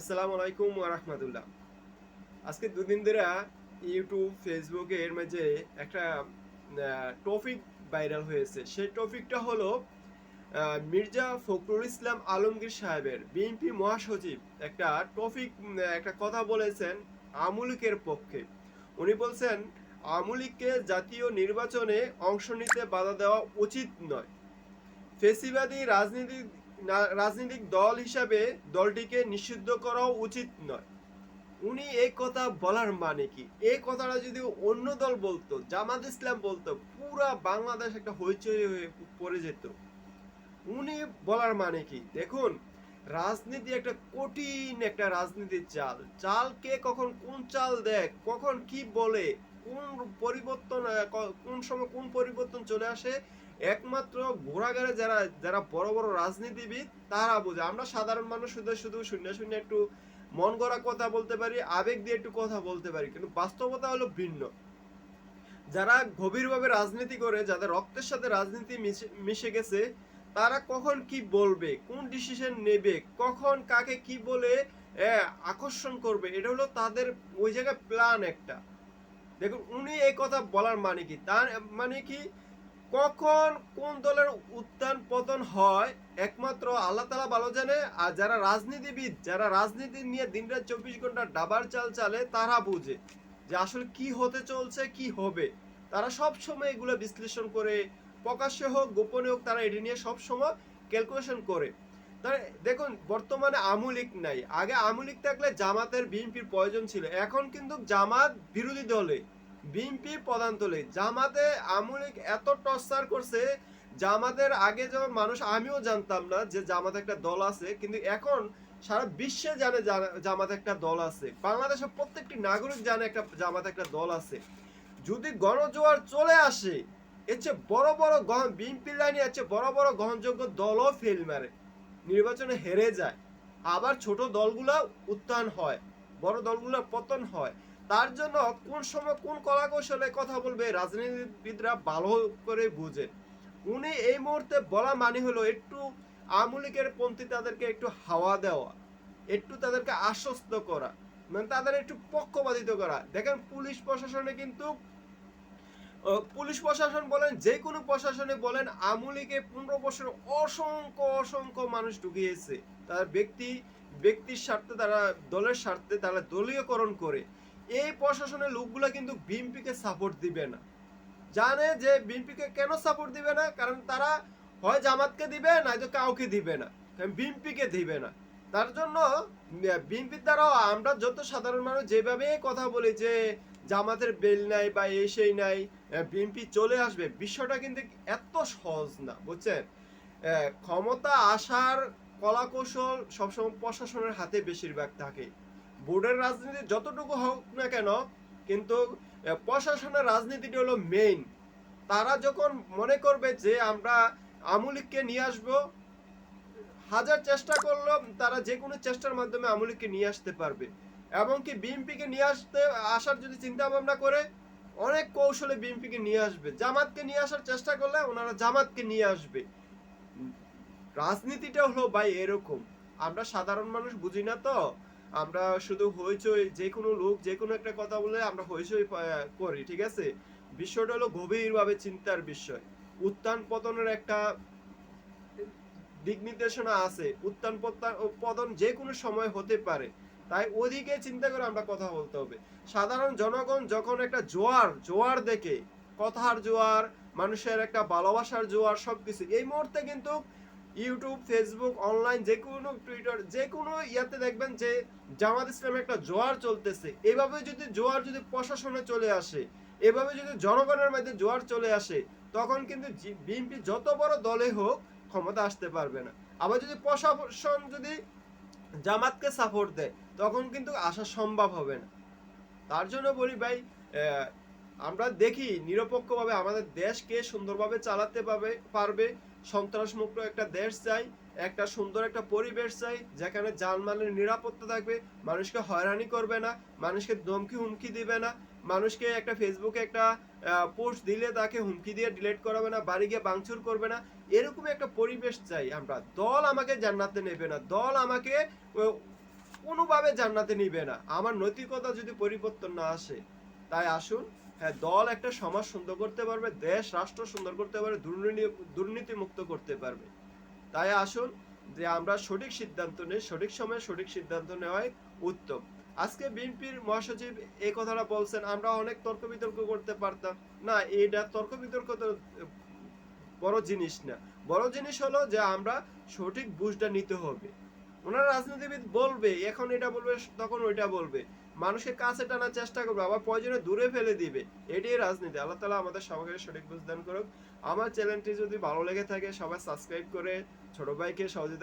আসসালামু আলাইকুম রাহমাতুল্লাহ। আজকে দুদিন ধরে ইউটিউব ফেসবুকে এর মাঝে একটা টপিক ভাইরাল হয়েছে। সেই টপিকটা হলো মির্জা ফখরুল ইসলাম আলমগীর সাহেবের, বিএনপি মহাসচিব, একটা টপিক একটা কথা বলেছেন আমুলিকের পক্ষে। উনি বলছেন, আমুলিককে জাতীয় নির্বাচনে অংশ নিতে বাধা দেওয়া উচিত নয়। ফেসিবাদী রাজনীতি রাজনৈতিক দল হিসাবে দলটিকে নিষিদ্ধ করাও উচিত নয়। উনি এই কথা বলার মানে কি? এই কথাটা যদি অন্য দল বলতো, জামাত ইসলাম বলতো, পুরা বাংলাদেশ একটা হইচই হয়ে পড়ে যেত। উনি বলার মানে কি? দেখুন, রাজনীতি একটা কঠিন একটা রাজনীতির চাল। চাল কে কখন কোন চাল দেয়, কখন কি বলে কোন পরিবর্তন কোন সময় কোন পরিবর্তন চলে আসে, একমাত্র ঘোড়াগাড়ে যারা যারা বড় বড় রাজনীতিবিদ, তারা বোঝে। আমরা সাধারণ মানুষ শুধু শুধু শূন্য শূন্য একটু মন গড়া কথা বলতে পারি, আবেগ দিয়ে একটু কথা বলতে পারি, কিন্তু বাস্তবতা হলো ভিন্ন। যারা গভীরভাবে রাজনীতি করে, যাদের রক্তের সাথে রাজনীতি মিশে- গেছে, তারা কখন কি বলবে, কোন ডিসিশন নেবে, কখন কাকে কি বলে আকর্ষণ করবে, এটা হলো তাদের ওই জায়গায় প্ল্যান একটা। দেখুন, উনি এই কথা বলার মানে কি? তার মানে কি? কখন কোন দলের উত্থান পতন হয়, একমাত্র আল্লাহ তালা ভালো জানে, আর যারা রাজনীতিবিদ, যারা রাজনীতি নিয়ে দিনরাত চব্বিশ ঘণ্টা ডাবার চাল চালে, তারা বুঝে যে আসলে কি হতে চলছে, কি হবে। তারা সব সময় এগুলো বিশ্লেষণ করে, প্রকাশ্যে হোক, গোপনে হোক, তারা এটি নিয়ে সব সময় ক্যালকুলেশন করে। দেখুন, বর্তমানে আমুলিক নাই। আগে আমুলিক থাকলে জামাতের বিএনপির প্রয়োজন ছিল। এখন কিন্তু জামাত বিরোধী দলে, বিএনপি প্রধান দলে। জামাতে আমুলিক এত টর্চার করছে, জামাতের আগে যেমন মানুষ, আমিও জানতাম না যে জামাত একটা দল আছে, কিন্তু এখন সারা বিশ্বে জানে জামাত একটা দল আছে। বাংলাদেশের প্রত্যেকটি নাগরিক জানে একটা, জামাত একটা দল আছে। যদি গণজোয়ার চলে আসে, এর চেয়ে বড় বড় বিএনপি লাইনে আছে বড় বড় গ্রহণযোগ্য দলও ফেল মারে। নির্বাচনে হেরে যায়। আবার ছোট দলগুলো উত্থান হয়, বড় দলগুলো পতন হয়। তার জন্য কোন সময় কোন কলা কৌশলে কথা বলবে রাজনীতিবিদরা ভালো করে বুঝে। উনি এই মুহূর্তে বলা মানে হলো একটু আমুলিকের পন্থী তাদেরকে একটু হাওয়া দেওয়া, একটু তাদেরকে আশ্বস্ত করা মানে তাদের একটু পক্ষপাতিত করা। দেখেন পুলিশ প্রশাসনে কিন্তু পুলিশ প্রশাসন বলেন, যে কোনো প্রশাসনে বলেন, আমুলিকে পনেরো বছর অসংখ্য অসংখ্য মানুষ ঢুকিয়েছে। তার ব্যক্তি, ব্যক্তির স্বার্থে তারা, দলের স্বার্থে তারা দলীয়করণ করে। এই প্রশাসনের লোকগুলো কিন্তু বিএনপিকে সাপোর্ট দিবে না। জানে যে বিএনপিকে কেন সাপোর্ট দিবে না? কারণ তারা হয় জামাতকে দিবে নয়তো কাউকে দিবে না। কারণ বিএনপিকে দিবে না। তার জন্য বিএনপির দ্বারাও আমরা যত সাধারণ মানুষ যেভাবে কথা বলি যে জামাতের বেল নাই বা এই সেই নাই বিএনপি চলে আসবে, বিষয়টা কিন্তু এত সহজ না, বুঝছেন? ক্ষমতা আসার কলাকৌশল সবসময় প্রশাসনের হাতে বেশিরভাগ থাকে। বোর্ডের রাজনীতি যতটুকু হোক না কেন, কিন্তু প্রশাসনের রাজনীতিটি হলো মেইন তারা যখন মনে করবে যে আমরা আমুলিককে নিয়ে আসব হাজার চেষ্টা করলেও তারা যে কোনো চেষ্টার মাধ্যমে আমুলিককে নিয়ে আসতে পারবে। এমনকি বিএনপিকে নিয়ে আসতে, আসার যদি চিন্তা ভাবনা করে, অনেক কৌশলে বিএনপিকে নিয়ে আসবে। জামাতকে নিয়ে আসার চেষ্টা করলে ওনারা জামাতকে নিয়ে আসবে। রাজনীতিটা হলো ভাই এরকম। আমরা সাধারণ মানুষ বুঝি না তো। আমরা শুধু হইচই, যে কোনো লোক, যে কোনো একটা কথা বলে আমরা হইচই করি, ঠিক আছে? বিষয়টা হলো গভীরভাবে চিন্তার বিষয়। উত্থান পতনের একটা দিক নির্দেশনা আছে, উত্থান পত্তা- ও পতন যে কোনো সময় হতে পারে। তাই ওদিকে চিন্তা করে আমরা কথা বলতে হবে। সাধারণ জনগণ যখন একটা জোয়ার জোয়ার দেখে, কথার জোয়ার, মানুষের একটা ভালোবাসার জোয়ার, সবকিছু, এই মুহূর্তে কিন্তু ইউটিউব ফেসবুক অনলাইন যে কোনো টুইটার যে কোনো ইয়াতে দেখবেন যে জামাত ইসলামে একটা জোয়ার চলতেছে। এভাবে যদি জোয়ার যদি প্রশাসনে চলে আসে, এভাবে যদি জনগণের মধ্যে জোয়ার চলে আসে, তখন কিন্তু বিএনপি যত বড় দলে হোক ক্ষমতা আসতে পারবে না। আবার যদি প্রশাসন যদি জামাতকে সাপোর্ট দেয়, তখন কিন্তু আসা সম্ভব হবে না। তার জন্য বলি ভাই আমরা দেখি নিরপেক্ষভাবে আমাদের দেশকে সুন্দরভাবে চালাতে পারবে পারবে। সন্ত্রাসমুক্ত একটা দেশ চাই, একটা সুন্দর একটা পরিবেশ চাই, যেখানে জানমালের নিরাপত্তা থাকবে, মানুষকে হয়রানি করবে না, মানুষকে ধমকি, হুমকি দিবে না, মানুষকে একটা ফেসবুকে একটা পোস্ট দিলে তাকে হুমকি দিয়ে ডিলিট করাবে না, বাড়ি গিয়ে বাংচুর করবে না। এরকম একটা পরিবেশ চাই আমরা। দল আমাকে জান্নাতে নেবে না, দল আমাকে কোনোভাবে জান্নাতে নিবে না। আমার নৈতিকতা যদি পরিবর্তন না আসে, তাই আসুন হ্যাঁ দল একটা সমাজ সুন্দর করতে পারবে, দেশ, রাষ্ট্র সুন্দর করতে পারবে, দুর্নীতি মুক্ত করতে পারবে। তাই আসুন যে আমরা সঠিক সিদ্ধান্ত নিই, সঠিক সময়ে সঠিক সিদ্ধান্ত নেওয়াই উত্তম। আজকে বিএনপির মহাসচিব এই কথাটা বলছেন, আমরা অনেক তর্ক বিতর্ক করতে পারতাম। না এটা তর্ক বিতর্ক তো বড় জিনিস না। বড় জিনিস হলো যে আমরা সঠিক বুঝটা নিতে হবে। ওনারা রাজনীতিবিদ বলবে, এখন এটা বলবে, তখন ওইটা বলবে। মানুষের কাছে টানার চেষ্টা করবে, আবার প্রয়োজনে দূরে ফেলে দিবে। এটাই রাজনীতি। আল্লাহ তালা আমাদের সবাইকে সঠিক বুঝদান করুক। আমার চ্যানেলটি যদি ভালো লেগে থাকে, সবাই সাবস্ক্রাইব করে, ছোট ভাইকে সহযোগিতা